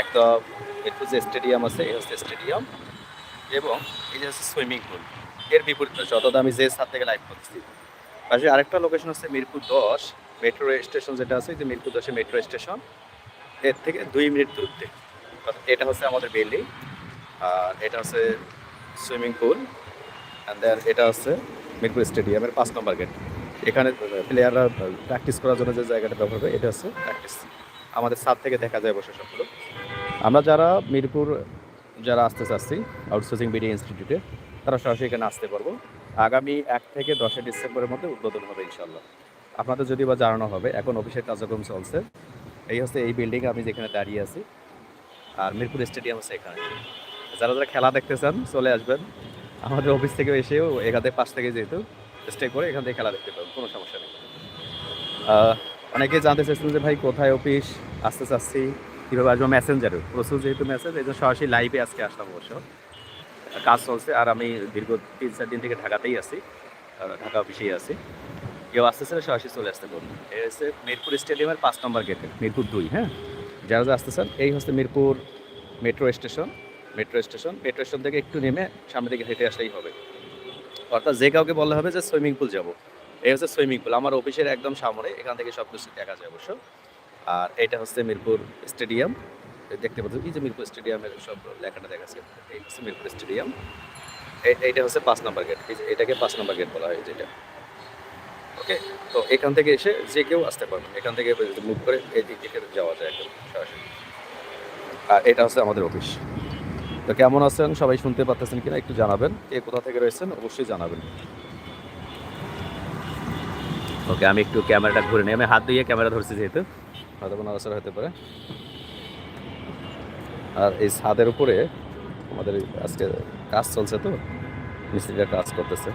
একটু যে স্টেডিয়াম আছে, এই হচ্ছে স্টেডিয়াম এবং এই যে হচ্ছে সুইমিং পুল। এর বিপরীত পাশে অর্থাৎ আমি যে ছাদ থেকে লাইভ করছি পাশে আরেকটা লোকেশন হচ্ছে মিরপুর দশ মেট্রো স্টেশন যেটা আছে যে মিরপুর দশে মেট্রো স্টেশনের থেকে দুই মিনিট দূরত্বে। এটা হচ্ছে আমাদের বিল্ডিং আর এটা হচ্ছে সুইমিং পুল অ্যান্ড দেন এটা হচ্ছে মিরপুর স্টেডিয়ামের পাঁচ নম্বর গেট এখানে প্লেয়াররা প্র্যাকটিস করার জন্য যে জায়গাটা ব্যবহার করে, এটা হচ্ছে প্র্যাকটিস আমাদের ছাদ থেকে দেখা যায় বসে সবগুলো। আমরা যারা মিরপুর যারা আসতে চাচ্ছি আউটসোর্সিং বিডি ইনস্টিটিউটে তারা সরাসরি এখানে আসতে পারব। আগামী এক থেকে দশই ডিসেম্বরের মধ্যে উদ্বোধন হবে ইনশাল্লাহ আপনাদের যদি বা জানানো হবে, এখন অফিসের কার্যক্রম চলছে। এই হচ্ছে এই বিল্ডিংয়ে আমি যেখানে দাঁড়িয়ে আছি। আর মিরপুর স্টেডিয়াম হচ্ছে এখানে। যারা যারা খেলা দেখতে চান, চলে আসবেন। আমাদের অফিস থেকে এসেও এখান থেকে পাশ থেকে যেহেতু স্টে করে এখান থেকে খেলা দেখতে পাবেন, কোনো সমস্যা নেই। আহ, অনেকেই জানতে চাইছিলেন যে ভাই কোথায় অফিস আসতে চাচ্ছি। কীভাবে আসব? মেসেঞ্জারে প্রচুর যেহেতু মেসেজ এই জন্য সরাসরি লাইভে আজকে আসলাম অবশ্য। কাজ চলছে আর আমি দীর্ঘ তিন চার দিন থেকে ঢাকাতেই আছি। ঢাকা অফিসেই আছি। কেউ আসতেছে না সরাসরি চলে আসতে পারবেন এই হচ্ছে মিরপুর স্টেডিয়ামের পাঁচ নম্বর গেটে মিরপুর দুই হ্যাঁ? যারা যারা আসতেছেন এই হচ্ছে Mirpur metro station metro station metro station থেকে একটু নেমে সামনে দিকে হেঁটে আসলেই হবে। অর্থাৎ যে কাউকে বলা হবে যে সুইমিং পুল যাব। এই হচ্ছে সুইমিং পুল আমার অফিসের একদম সামনে, এখান থেকে সব কিছু দেখা যায় অবশ্য। আর এটা হচ্ছে মিরপুর স্টেডিয়াম দেখতে পাচ্ছেন, এই যে মিরপুর স্টেডিয়ামের সব লেখাটা দেখা যাচ্ছে এই হচ্ছে মিরপুর স্টেডিয়াম। এই- এইটা হচ্ছে পাঁচ নম্বর গেট এটাকে পাঁচ নম্বর গেট বলা হয় যেটা ওকে তো এখান থেকে এসে যে কেউ আসতে পারবেন এখান থেকে মুভ করে এই দিক যাওয়া যায় একদম সরাসরি। আর এটা হচ্ছে আমাদের অফিস। তো কেমন আছেন? সবাই শুনতে পারতেছেন কিনা একটু জানাবেন। কে কোথা থেকে রয়েছেন? অবশ্যই জানাবেন। ওকে, আমি একটু ক্যামেরাটা ঘুরে নিই। আমি হাত দিয়ে ক্যামেরা ধরছি যেহেতু। হয়তো কোনো অবসর হতে পারে। আর এই ছাদের উপরে আমাদের আজকে কাজ চলছে তো, মিস্ত্রিরা কাজ করতেছে।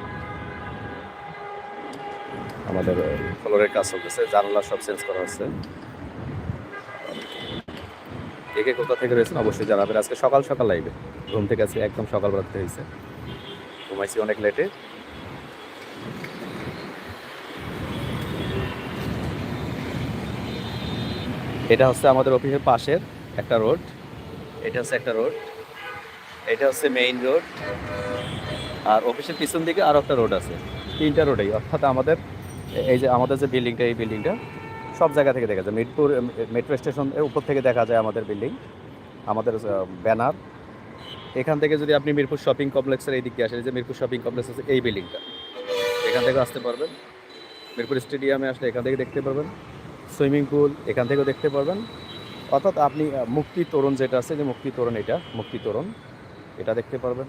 আমাদের ফ্লোরের কাজ চলতেছে, জানালা সব চেঞ্জ করা হচ্ছে। কে কোথা থেকে রয়েছেন অবশ্যই জানাবেন। আজকে সকাল সকাল লাইবে ঘুম থেকে আজকে একদম সকালবেলা থেকে হয়েছে। ঘুমাইছি অনেক লেটে। এটা হচ্ছে আমাদের অফিসের পাশের একটা রোড। এটা হচ্ছে একটা রোড। এটা হচ্ছে মেইন রোড আর অফিসের পিছন দিকে আরও একটা রোড আছে। তিনটা রোডেই অর্থাৎ আমাদের এই যে আমাদের যে বিল্ডিংটা এই বিল্ডিংটা সব জায়গা থেকে দেখা যায়। মিরপুর মেট্রো স্টেশন উপর থেকে দেখা যায় আমাদের বিল্ডিং আমাদের ব্যানার এখান থেকে যদি আপনি মিরপুর শপিং কমপ্লেক্সের এই দিকে আসেন যে মিরপুর শপিং কমপ্লেক্স আছে এই বিল্ডিংটা এখান থেকে আসতে পারবেন। মিরপুর স্টেডিয়ামে আসলে এখান থেকে দেখতে পারবেন। সুইমিং পুল, এখান থেকেও দেখতে পারবেন। অর্থাৎ আপনি মুক্তি তোরণ যেটা আছে, যে মুক্তি তোরণ এটা, মুক্তি তোরণ, এটা দেখতে পারবেন।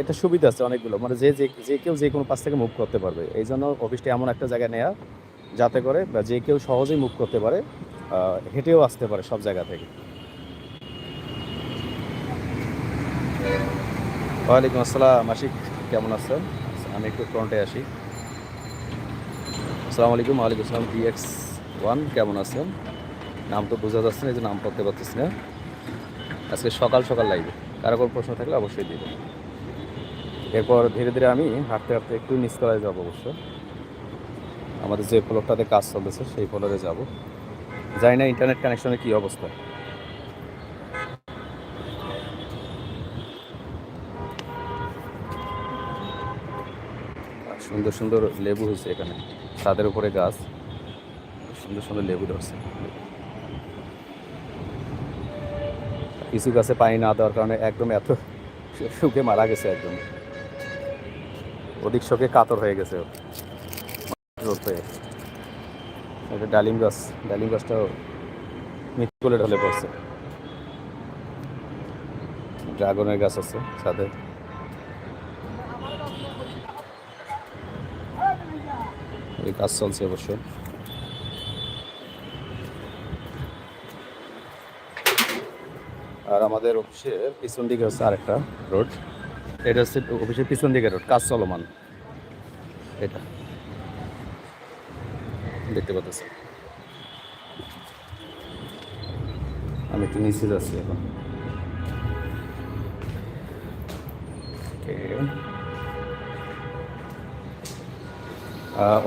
এটা সুবিধা আছে অনেকগুলো মানে যে যে যে কেউ যে কোনো পাশ থেকে মুভ করতে পারবে। এই জন্য অফিসটি এমন একটা জায়গায় নেওয়া যাতে করে, বা যে কেউ সহজেই মুভ করতে পারে হেঁটেও আসতে পারে সব জায়গা থেকে। ওয়ালাইকুম আসসালাম, আশিক, কেমন আছেন? আমি একটু ফ্রন্টে আসি আসসালামু আলাইকুম, ওয়ালাইকুম আসসালাম ডিএক্স ওয়ান কেমন আছেন? নাম তো বোঝা যাচ্ছে না, এই যে নাম পড়তে পারতেছি না। আজকে সকাল সকাল লাগবে কারও কোনো প্রশ্ন থাকলে অবশ্যই দিবেন। এরপর ধীরে ধীরে আমি হাঁটতে হাঁটতে একটু নিচতলায় যাব অবশ্য। আমাদের যে ফ্লোরটাতে কাজ চলতেছে, সেই ফ্লোরে যাব। জানি না ইন্টারনেট কানেকশনের কী অবস্থা। সুন্দর সুন্দর লেবু হয়েছে এখানে। ছাদের উপরে গাছ। সুন্দর সুন্দর লেবু ধরছে। কিছু গাছে পানি না দেওয়ার কারণে একদম এত শুকে মারা গেছে একদম। অধিক শোকে কাতর হয়ে গেছে এটা ডালিম গাছ, ডালিম গাছটাও মৃত্যু করে ঢলে পড়ছে। ড্রাগনের গাছ আছে ছাদে এই কাজ চলছে অবশ্য। আর আমাদের অফিসের পিছন দিকে হচ্ছে আরেকটা রোড। এটা হচ্ছে অফিসের পিছন দিকে রোড, কাজ চলমান। এটা। দেখতে পাচ্ছি আমি একটু নিচে যাচ্ছি এখন।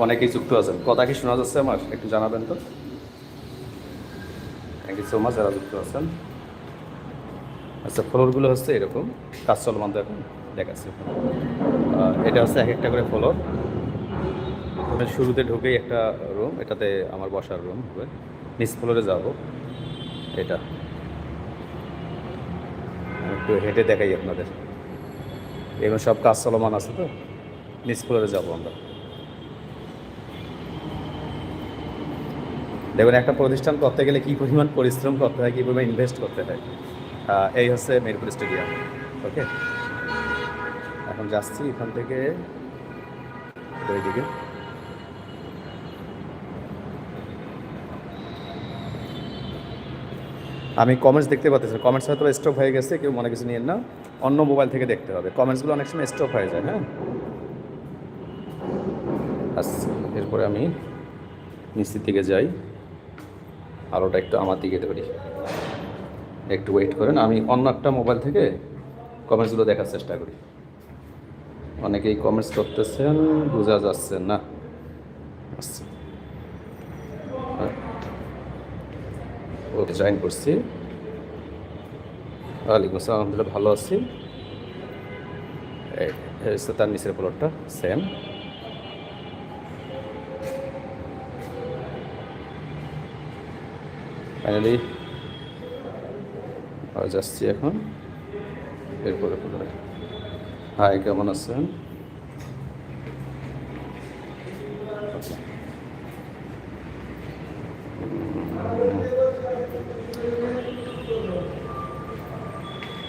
অনেকেই যুক্ত আছেন। কথা কি শোনা যাচ্ছে আমার? একটু জানাবেন তো। থ্যাংক ইউ সো মাচ যারা যুক্ত আছেন। আচ্ছা ফ্লোরগুলো হচ্ছে এরকম, কাজ চলমান এখন, দেখাচ্ছি এটা হচ্ছে এক একটা করে ফ্লোর। শুরুতে ঢুকেই একটা রুম এটাতে আমার বসার রুম হবে। নিচ ফ্লোরে যাব, এটা। একটু হেঁটে দেখাই আপনাদের। এগুলো সব কাজ চলমান আছে তো? নিচ ফ্লোরে যাব আমরা। দেখুন, একটা প্রতিষ্ঠান করতে গেলে কী পরিমাণ পরিশ্রম করতে হয় কী পরিমাণ ইনভেস্ট করতে হয়? এই হচ্ছে মিরপুর স্টেডিয়াম, ওকে? এখন যাচ্ছি এখান থেকে আমি কমেন্টস দেখতে পাচ্ছি কমেন্টস হয়তো স্টপ হয়ে গেছে, কেউ মনে কিছু নিয়েন না। অন্য মোবাইল থেকে দেখতে হবে। কমেন্টসগুলো অনেক সময় স্টপ হয়ে যায় হ্যাঁ? আচ্ছা এরপরে আমি নিচের দিকে যাই। আলোটা একটু আমার দিকে ধরি। একটু ওয়েট করেন। আমি অন্য একটা মোবাইল থেকে কমেন্টসগুলো দেখার চেষ্টা করি। অনেকেই কমেন্টস করতেছেন, বোঝা যাচ্ছে না। আচ্ছা। ওকে জয়েন করছি। ওয়ালাইকুম আসসালাম, আলহামদুলিল্লাহ, ভালো আছি। তার নিচের ফ্লোরটা সেম ফাইনালি যাচ্ছি এখন। এরপরে ফ্লোরে হাই, কেমন আছেন?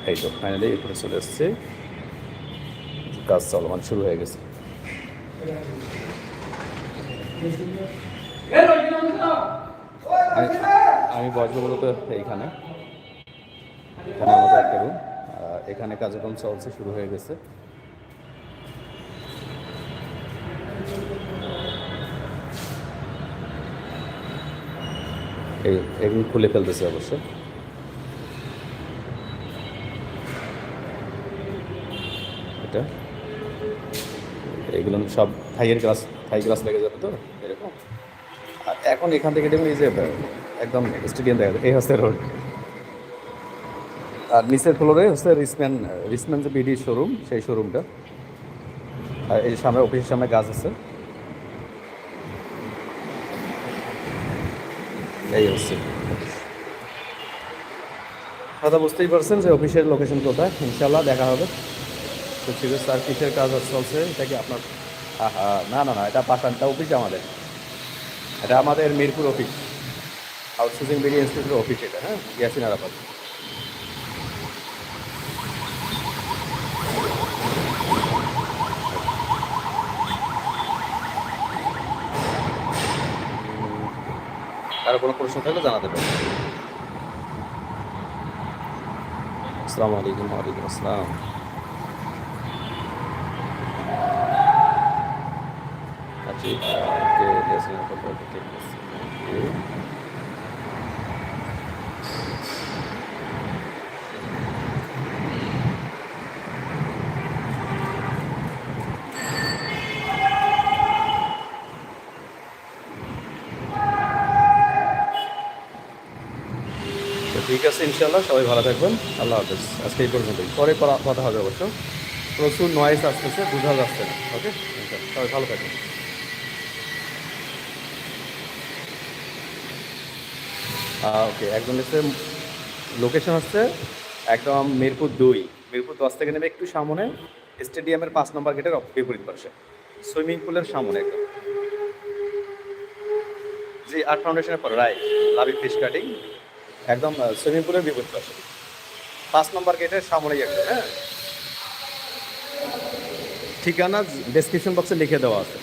এই তো ফাইনালি এরপরে চলে এসছে কাজ চলমান শুরু হয়ে গেছে। আমি- বসবো মূলত এইখানে। এখানে আমাদের একটা রুম এখানে কার্যক্রম চলছে, শুরু হয়ে গেছে। এগুলো খুলে ফেলতেছে অবশ্য। এটা। এগুলো সব থাইয়ের গ্লাস থাই গ্লাস লেগে যাবে তো? এরকম? আর এখন এখান থেকে দেখুন, এই যে, একদম স্টেডিয়াম দেখা যায় এই হচ্ছে রোড আর নিচের ফ্লোরে হচ্ছে রিসম্যান রিসম্যান যে বিডি শোরুম, সেই শোরুমটা। আর এই সামনে, অফিসের সামনে গাছ আছে। এই হচ্ছে। কথা বুঝতেই পারছেন যে অফিসের লোকেশন কোথায়। ইনশাল্লাহ দেখা হবে। তো ঠিক আছে, আর কিসের কাজ চলছে, এটা কি আপনার? না না না, এটা পাশানটা অফিস আমাদের। এটা আমাদের মিরপুর অফিস। আউটসোর্সিং মিডিয়া ইনস্টিটিউটের অফিস এটা হ্যাঁ? ইয়াসিন আরাফাত। কারও কোনো প্রশ্ন থাকলে জানাতে পারেন। আসসালামু আলাইকুম ওয়ালাইকুম আসসালাম। আচ্ছা ঠিক আছে ইনশাল্লাহ সবাই ভালো থাকবেন। আল্লাহ হাফেজ। আজকে এই পর্যন্তই। পরে কথা হবে অবশ্য। প্রচুর নয়েস আসতেছে, বোঝা যাচ্ছে না। ওকে সবাই ভালো থাকবেন। ওকে একদম হচ্ছে লোকেশন হচ্ছে একদম মিরপুর দুই। মিরপুর দশ থেকে নেমে একটু সামনে স্টেডিয়ামের পাঁচ নম্বর গেটের বিপরীত পাশে। সুইমিং পুলের সামনে একদম। জি, আর্ট ফাউন্ডেশনের পর রাইট লাভি ফিশ কাটিং। একদম সুইমিং পুলের বিপরীত পাশে। পাঁচ নম্বর গেটের সামনেই একটা হ্যাঁ? ঠিকানা ডেসক্রিপশন বক্সে লিখে দেওয়া আছে।